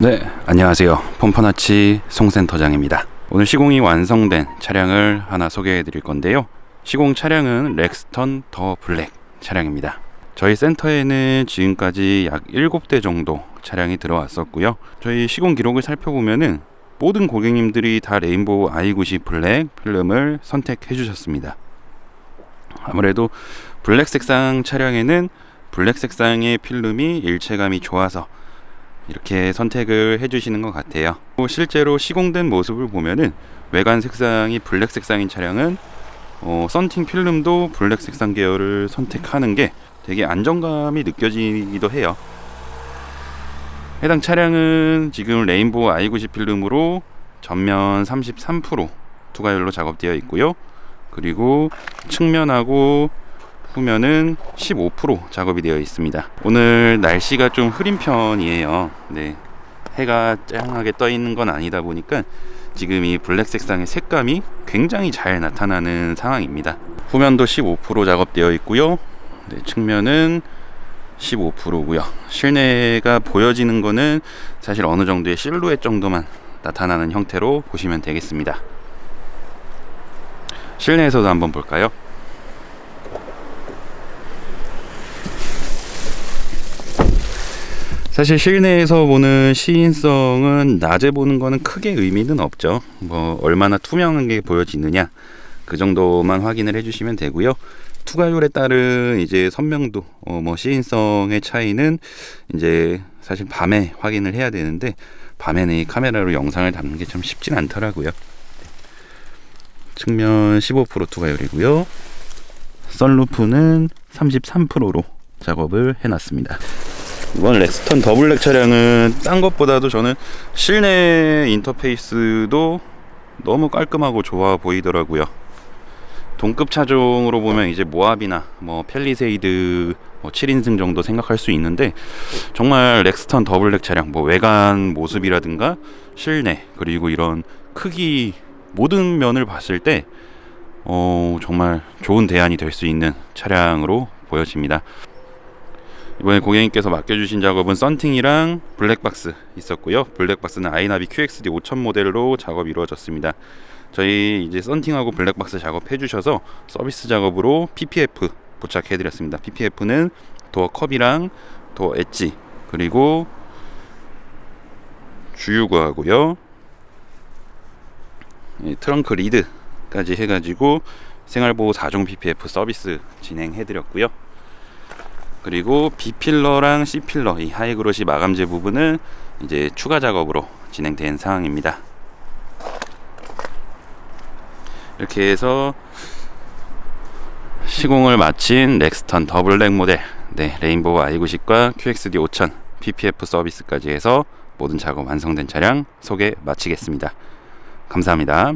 네, 안녕하세요. pom퍼나치 송센터장입니다. 오늘 시공이 완성된 차량을 하나 소개해 드릴 건데요. 시공 차량은 렉스턴 더 블랙 차량입니다. 저희 센터에는 지금까지 약 7대 정도 차량이 들어왔었고요. 저희 시공 기록을 살펴보면은 모든 고객님들이 다 레인보우 i90 블랙 필름을 선택해 주셨습니다. 아무래도 블랙 색상 차량에는 블랙 색상의 필름이 일체감이 좋아서 이렇게 선택을 해주시는 것 같아요. 실제로 시공된 모습을 보면은 외관 색상이 블랙 색상인 차량은 어, 썬팅 필름도 블랙 색상 계열을 선택하는 게 되게 안정감이 느껴지기도 해요. 해당 차량은 지금 레인보우 i90 필름으로 전면 33% 투과율로 작업되어 있고요. 그리고 측면하고 후면은 15% 작업이 되어 있습니다. 오늘 날씨가 좀 흐린 편이에요. 네. 해가 쨍하게 떠 있는 건 아니다 보니까 지금 이 블랙 색상의 색감이 굉장히 잘 나타나는 상황입니다. 후면도 15% 작업되어 있고요. 네, 측면은 15%고요. 실내가 보여지는 거는 사실 어느 정도의 실루엣 정도만 나타나는 형태로 보시면 되겠습니다. 실내에서도 한번 볼까요? 사실 실내에서 보는 시인성은 낮에 보는 거는 크게 의미는 없죠. 뭐 얼마나 투명하게 보여지느냐 그 정도만 확인을 해주시면 되고요. 투과율에 따른 이제 선명도, 어, 뭐 시인성의 차이는 이제 사실 밤에 확인을 해야 되는데 밤에는 이 카메라로 영상을 담는 게좀 쉽진 않더라고요. 측면 15% 투과율이고요. 썬루프는 33%로 작업을 해놨습니다. 이번 렉스턴 더블랙 차량은 딴 것보다도 저는 실내 인터페이스도 너무 깔끔하고 좋아 보이더라고요. 동급 차종으로 보면 이제 모압이나 뭐 펠리세이드 뭐 7인승 정도 생각할 수 있는데 정말 렉스턴 더블랙 차량 뭐 외관 모습이라든가 실내 그리고 이런 크기 모든 면을 봤을 때 어, 정말 좋은 대안이 될 수 있는 차량으로 보여집니다. 이번에 고객님께서 맡겨주신 작업은 썬팅이랑 블랙박스 있었고요. 블랙박스는 아이나비 QXD 5000 모델로 작업이 이루어졌습니다. 저희 이제 썬팅하고 블랙박스 작업 해주셔서 서비스 작업으로 PPF 부착해드렸습니다. PPF는 도어 컵이랑 도어 엣지 그리고 주유구하고요. 이 트렁크 리드까지 해가지고 생활보호 4종 PPF 서비스 진행해드렸고요. 그리고 B 필러랑 C 필러 이 하이그로시 마감재 부분은 이제 추가 작업으로 진행된 상황입니다. 이렇게 해서 시공을 마친 렉스턴 더블랙 모델 네, 레인보우 i90과 QXD 5000 PPF 서비스까지 해서 모든 작업 완성된 차량 소개 마치겠습니다. 감사합니다.